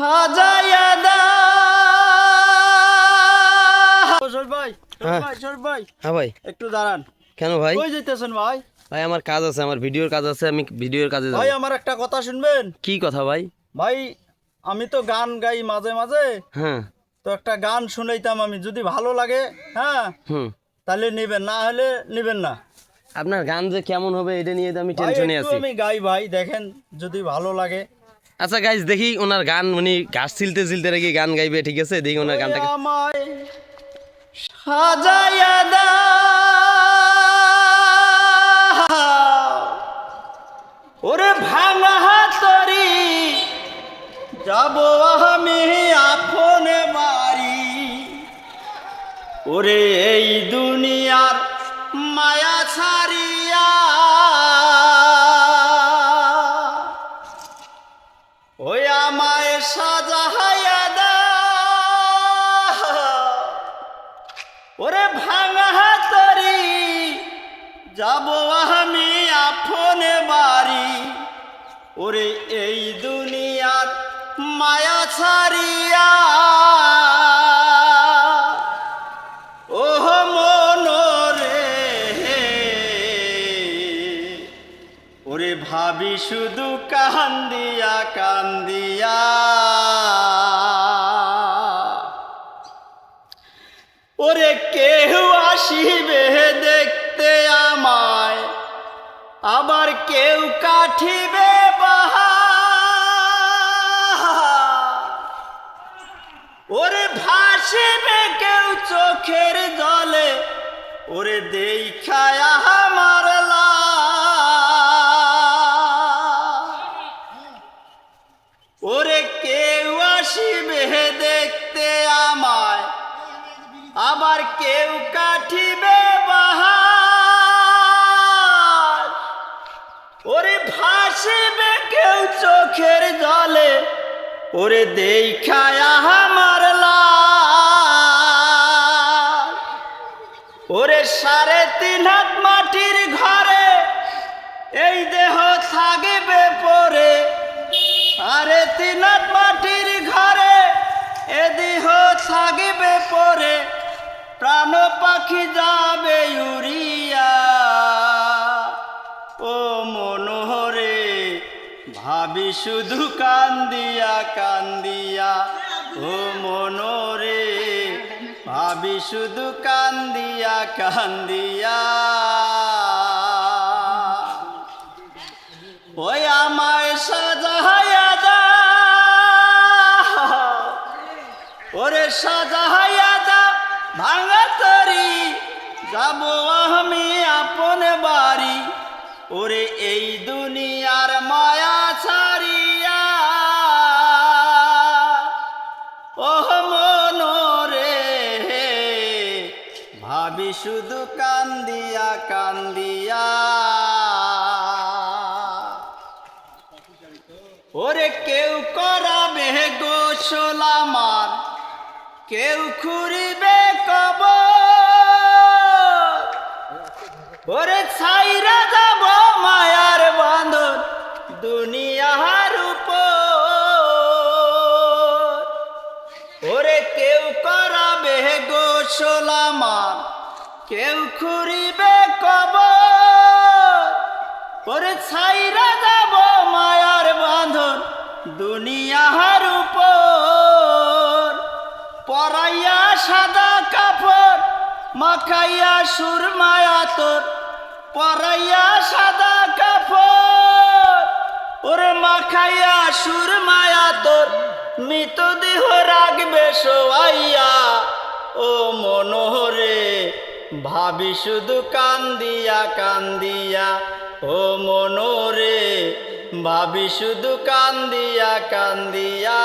সাজাইয়া দাও সর ভাই সর হ্যাঁ। ভাই হ্যাঁ ভাই। একটু দাঁড়ান। কেন ভাই? কই যাইতেছেন ভাই? ভাই আমার কাজ আছে আমার ভিডিওর কাজ আছে আমি ভিডিওর কাজে ভাই আমার একটা কথা শুনবেন? কি কথা ভাই? ভাই আমি তো গান গাই মাঝে মাঝে। হ্যাঁ। তো একটা গান শুনাইতাম আমি যদি ভালো লাগে হ্যাঁ? হুম। তাহলে নেবেন না হলে নেবেন না। আপনার গান যে কেমন হবে এটা নিয়ে তো আমি টেনশনে আছি। আমি গাই ভাই দেখেন যদি ভালো লাগে। আচ্ছা গাইজ দেখি ওনার গান উনি গাছ ছিলতে ছিলতে রেখে গান গাইবে ঠিক আছে? দেখি ওনার গানটা সাজাইয়া ওরে ভাঙা হাতরি যাব আমি আপনে বাড়ি ওরে এই দুনিয়ার মায়া ছাড়িয়া দাও ওরে ভাঙা তরি যাব আমি আপনে বাড়ি। ওরে এই দুনিয়ার মায়া ছাড়িয়া ওরে ভাবি শুধু কান্দিয়া কান্দিয়া। ওরে কেউ আসিবে দেখতে আমায়, আবার কেউ কাঠিবে ওরে ভাসিবে কেউ চোখের জলে, ওরে দেখায় ওরে কেউ আসিবে দেখতে আমায়, আবার কেউ কাঠিবে বাহার ওরে ভাসিবে কেউ চোখের জলে, ওরে দেখায় আমার। ওরে সাড়ে তিন হাত ভাবি শুধু কান্দিয়া কান্দিয়া, ও মনোরে। ভাবি শুধু কান্দিয়া কান্দিয়া। ওই আমায় সাজাইয়া দাও। ওরে সাজাইয়া দাও, ভাঙা তরি। যাব আমি আপন বাড়ি। ওরে এই দুনিয়ার মনোরে ভাবি শুধু কান্দিয়া কান্দিয়া। ওরে কেউ করাবে গোসল আমার, কেউ খুঁড়িবে কব ওরে ছাইরা যাব মায়ার বাঁধন দুনিয়ার গোসল আমার। কেউ খুঁড়িবে কব ওরে ছাইরা যাব মায়ার বাঁধন দুনিয়ার উপর। পরাইয়া সাদা কাপড়, মাখাইয়া সুরমায়া তোর পরাইয়া সাদা কাপড়, ওরে মাখাইয়া সুরমায়া তোর মৃতদেহ রাখবে সোয়াইয়া ও মনোহরে ভাবি শুধু কান্দিয়া কান্দিয়া। ও মনোরে ভাবি শুধু কান্দিয়া কান্দিয়া।